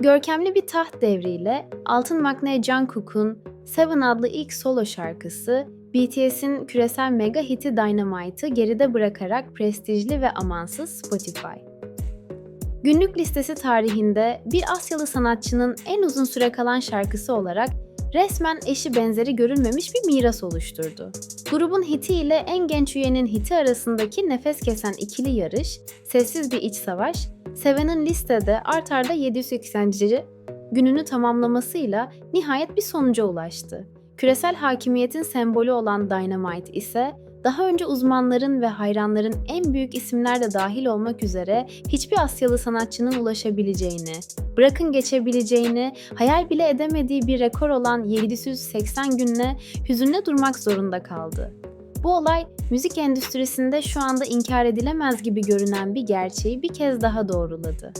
Görkemli bir taht devriyle Altın Makne Jungkook'un Seven adlı ilk solo şarkısı BTS'in küresel mega hiti Dynamite'ı geride bırakarak prestijli ve amansız Spotify. Günlük listesi tarihinde bir Asyalı sanatçının en uzun süre kalan şarkısı olarak resmen eşi benzeri görülmemiş bir miras oluşturdu. Grubun hiti ile en genç üyenin hiti arasındaki nefes kesen ikili yarış, sessiz bir iç savaş, Seven'in listede art arda 780. gününü tamamlamasıyla nihayet bir sonuca ulaştı. Küresel hakimiyetin sembolü olan Dynamite ise daha önce uzmanların ve hayranların en büyük isimler de dahil olmak üzere hiçbir Asyalı sanatçının ulaşabileceğini, bırakın geçebileceğini, hayal bile edemediği bir rekor olan 780 günle hüzünle durmak zorunda kaldı. Bu olay müzik endüstrisinde şu anda inkar edilemez gibi görünen bir gerçeği bir kez daha doğruladı.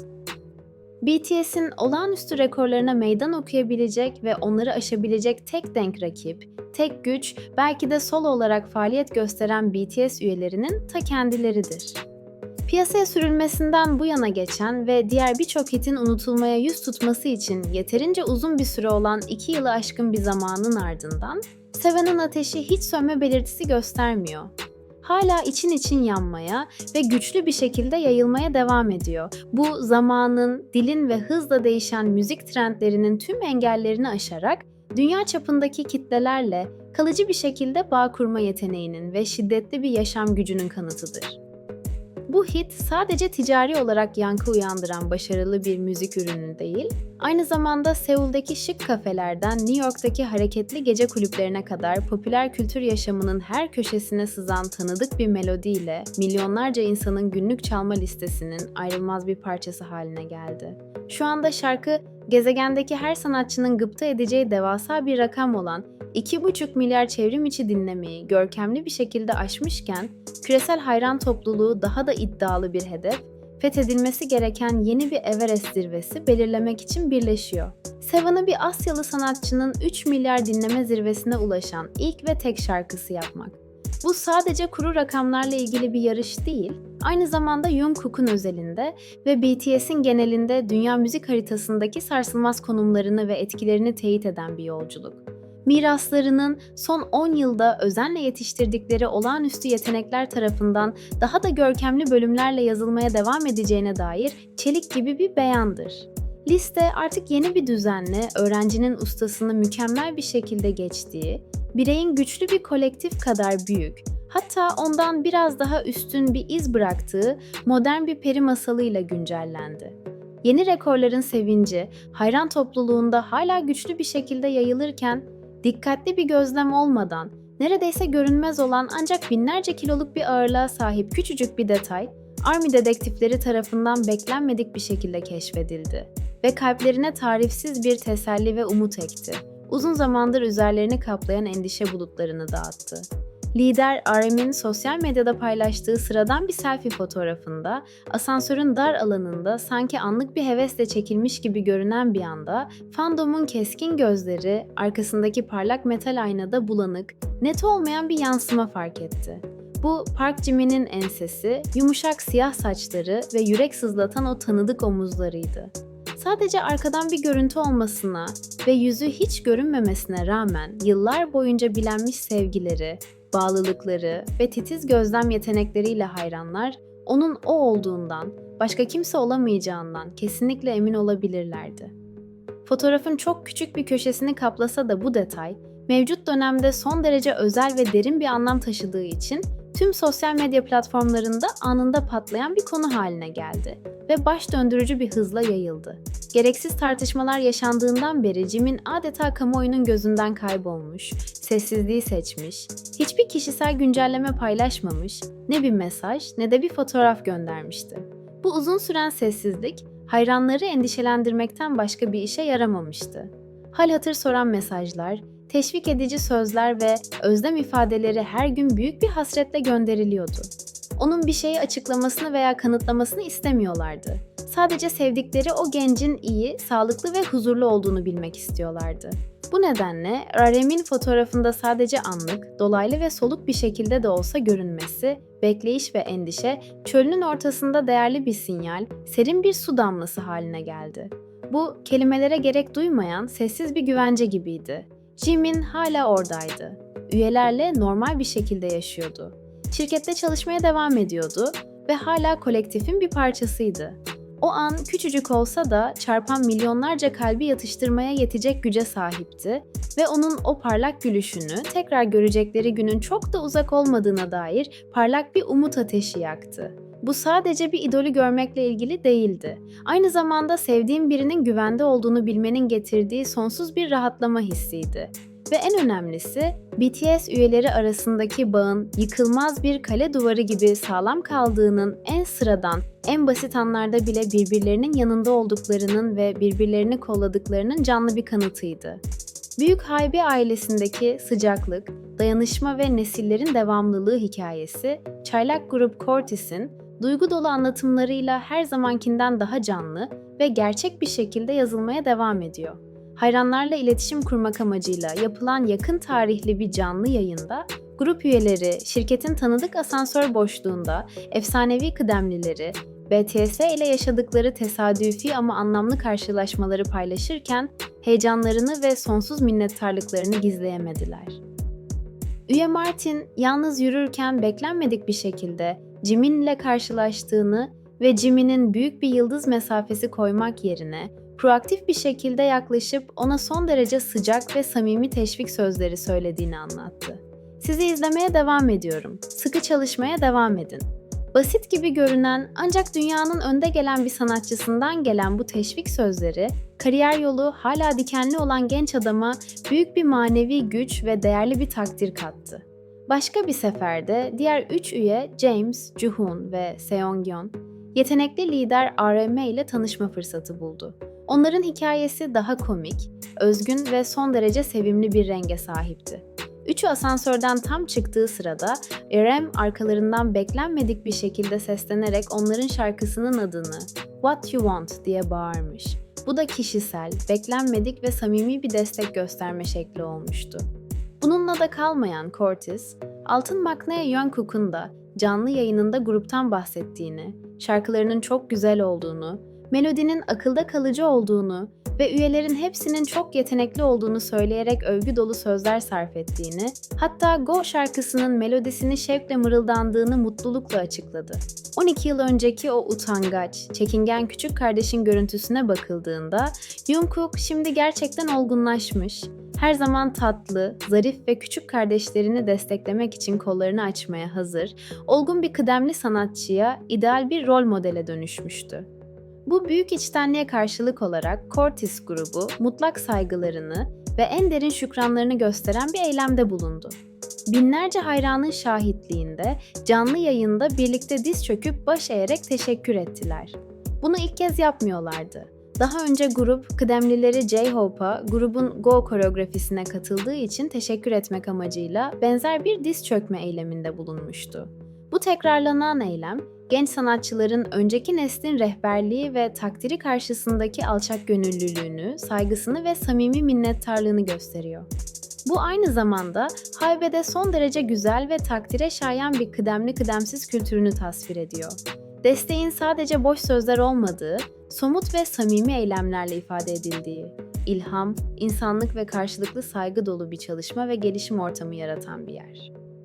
BTS'in olağanüstü rekorlarına meydan okuyabilecek ve onları aşabilecek tek denk rakip, tek güç belki de solo olarak faaliyet gösteren BTS üyelerinin ta kendileridir. Piyasaya sürülmesinden bu yana geçen ve diğer birçok hitin unutulmaya yüz tutması için yeterince uzun bir süre olan 2 yılı aşkın bir zamanın ardından Seven'ın ateşi hiç sönme belirtisi göstermiyor hala için için yanmaya ve güçlü bir şekilde yayılmaya devam ediyor. Bu zamanın, dilin ve hızla değişen müzik trendlerinin tüm engellerini aşarak dünya çapındaki kitlelerle kalıcı bir şekilde bağ kurma yeteneğinin ve şiddetli bir yaşam gücünün kanıtıdır. Bu hit sadece ticari olarak yankı uyandıran başarılı bir müzik ürünü değil, aynı zamanda Seul'deki şık kafelerden New York'taki hareketli gece kulüplerine kadar popüler kültür yaşamının her köşesine sızan tanıdık bir melodiyle milyonlarca insanın günlük çalma listesinin ayrılmaz bir parçası haline geldi. Şu anda şarkı gezegendeki her sanatçının gıpta edeceği devasa bir rakam olan 2,5 milyar çevrim içi dinlemeyi görkemli bir şekilde aşmışken, küresel hayran topluluğu daha da iddialı bir hedef, fethedilmesi gereken yeni bir Everest zirvesi belirlemek için birleşiyor. Seven'ı bir Asyalı sanatçının 3 milyar dinleme zirvesine ulaşan ilk ve tek şarkısı yapmak. Bu sadece kuru rakamlarla ilgili bir yarış değil, aynı zamanda Jungkook'un özelinde ve BTS'in genelinde dünya müzik haritasındaki sarsılmaz konumlarını ve etkilerini teyit eden bir yolculuk miraslarının son 10 yılda özenle yetiştirdikleri olağanüstü yetenekler tarafından daha da görkemli bölümlerle yazılmaya devam edeceğine dair çelik gibi bir beyandır. Liste artık yeni bir düzenle öğrencinin ustasını mükemmel bir şekilde geçtiği, bireyin güçlü bir kolektif kadar büyük, hatta ondan biraz daha üstün bir iz bıraktığı modern bir peri masalıyla güncellendi. Yeni rekorların sevinci, hayran topluluğunda hala güçlü bir şekilde yayılırken dikkatli bir gözlem olmadan, neredeyse görünmez olan ancak binlerce kiloluk bir ağırlığa sahip küçücük bir detay, Army dedektifleri tarafından beklenmedik bir şekilde keşfedildi ve kalplerine tarifsiz bir teselli ve umut ekti. Uzun zamandır üzerlerini kaplayan endişe bulutlarını dağıttı. Lider RM'in sosyal medyada paylaştığı sıradan bir selfie fotoğrafında asansörün dar alanında sanki anlık bir hevesle çekilmiş gibi görünen bir anda fandomun keskin gözleri arkasındaki parlak metal aynada bulanık, net olmayan bir yansıma fark etti. Bu Park Jimin'in ensesi, yumuşak siyah saçları ve yürek sızlatan o tanıdık omuzlarıydı. Sadece arkadan bir görüntü olmasına ve yüzü hiç görünmemesine rağmen yıllar boyunca bilenmiş sevgileri, bağlılıkları ve titiz gözlem yetenekleriyle hayranlar onun o olduğundan, başka kimse olamayacağından kesinlikle emin olabilirlerdi. Fotoğrafın çok küçük bir köşesini kaplasa da bu detay, mevcut dönemde son derece özel ve derin bir anlam taşıdığı için tüm sosyal medya platformlarında anında patlayan bir konu haline geldi ve baş döndürücü bir hızla yayıldı. Gereksiz tartışmalar yaşandığından beri Jim'in adeta kamuoyunun gözünden kaybolmuş, sessizliği seçmiş, hiçbir kişisel güncelleme paylaşmamış, ne bir mesaj ne de bir fotoğraf göndermişti. Bu uzun süren sessizlik hayranları endişelendirmekten başka bir işe yaramamıştı. Hal hatır soran mesajlar, teşvik edici sözler ve özlem ifadeleri her gün büyük bir hasretle gönderiliyordu. Onun bir şeyi açıklamasını veya kanıtlamasını istemiyorlardı. Sadece sevdikleri o gencin iyi, sağlıklı ve huzurlu olduğunu bilmek istiyorlardı. Bu nedenle Rarem'in fotoğrafında sadece anlık, dolaylı ve soluk bir şekilde de olsa görünmesi, bekleyiş ve endişe çölünün ortasında değerli bir sinyal, serin bir su damlası haline geldi. Bu kelimelere gerek duymayan sessiz bir güvence gibiydi. Jimin hala oradaydı. Üyelerle normal bir şekilde yaşıyordu. Şirkette çalışmaya devam ediyordu ve hala kolektifin bir parçasıydı. O an küçücük olsa da çarpan milyonlarca kalbi yatıştırmaya yetecek güce sahipti ve onun o parlak gülüşünü tekrar görecekleri günün çok da uzak olmadığına dair parlak bir umut ateşi yaktı. Bu sadece bir idolü görmekle ilgili değildi. Aynı zamanda sevdiğim birinin güvende olduğunu bilmenin getirdiği sonsuz bir rahatlama hissiydi. Ve en önemlisi BTS üyeleri arasındaki bağın yıkılmaz bir kale duvarı gibi sağlam kaldığının en sıradan, en basit anlarda bile birbirlerinin yanında olduklarının ve birbirlerini kolladıklarının canlı bir kanıtıydı. Büyük Haybi ailesindeki sıcaklık, dayanışma ve nesillerin devamlılığı hikayesi, çaylak grup Cortis'in duygu dolu anlatımlarıyla her zamankinden daha canlı ve gerçek bir şekilde yazılmaya devam ediyor. Hayranlarla iletişim kurmak amacıyla yapılan yakın tarihli bir canlı yayında grup üyeleri şirketin tanıdık asansör boşluğunda efsanevi kıdemlileri BTS ile yaşadıkları tesadüfi ama anlamlı karşılaşmaları paylaşırken heyecanlarını ve sonsuz minnettarlıklarını gizleyemediler. Üye Martin yalnız yürürken beklenmedik bir şekilde Jimin ile karşılaştığını ve Jimin'in büyük bir yıldız mesafesi koymak yerine proaktif bir şekilde yaklaşıp ona son derece sıcak ve samimi teşvik sözleri söylediğini anlattı. Sizi izlemeye devam ediyorum. Sıkı çalışmaya devam edin. Basit gibi görünen ancak dünyanın önde gelen bir sanatçısından gelen bu teşvik sözleri, kariyer yolu hala dikenli olan genç adama büyük bir manevi güç ve değerli bir takdir kattı. Başka bir seferde diğer üç üye James, Juhun ve Seongyeon, yetenekli lider RM ile tanışma fırsatı buldu. Onların hikayesi daha komik, özgün ve son derece sevimli bir renge sahipti. Üçü asansörden tam çıktığı sırada RM arkalarından beklenmedik bir şekilde seslenerek onların şarkısının adını What You Want diye bağırmış. Bu da kişisel, beklenmedik ve samimi bir destek gösterme şekli olmuştu. Bununla da kalmayan Cortis, Altın Maknaya Jungkook'un da canlı yayınında gruptan bahsettiğini, şarkılarının çok güzel olduğunu, melodinin akılda kalıcı olduğunu ve üyelerin hepsinin çok yetenekli olduğunu söyleyerek övgü dolu sözler sarf ettiğini, hatta Go şarkısının melodisini şevkle mırıldandığını mutlulukla açıkladı. 12 yıl önceki o utangaç, çekingen küçük kardeşin görüntüsüne bakıldığında Jungkook şimdi gerçekten olgunlaşmış, her zaman tatlı, zarif ve küçük kardeşlerini desteklemek için kollarını açmaya hazır, olgun bir kıdemli sanatçıya ideal bir rol modele dönüşmüştü. Bu büyük içtenliğe karşılık olarak Cortis grubu mutlak saygılarını ve en derin şükranlarını gösteren bir eylemde bulundu. Binlerce hayranın şahitliğinde canlı yayında birlikte diz çöküp baş eğerek teşekkür ettiler. Bunu ilk kez yapmıyorlardı. Daha önce grup kıdemlileri J-Hope'a grubun Go koreografisine katıldığı için teşekkür etmek amacıyla benzer bir diz çökme eyleminde bulunmuştu. Bu tekrarlanan eylem, genç sanatçıların önceki neslin rehberliği ve takdiri karşısındaki alçak gönüllülüğünü, saygısını ve samimi minnettarlığını gösteriyor. Bu aynı zamanda Haybe'de son derece güzel ve takdire şayan bir kıdemli kıdemsiz kültürünü tasvir ediyor. Desteğin sadece boş sözler olmadığı, somut ve samimi eylemlerle ifade edildiği, ilham, insanlık ve karşılıklı saygı dolu bir çalışma ve gelişim ortamı yaratan bir yer.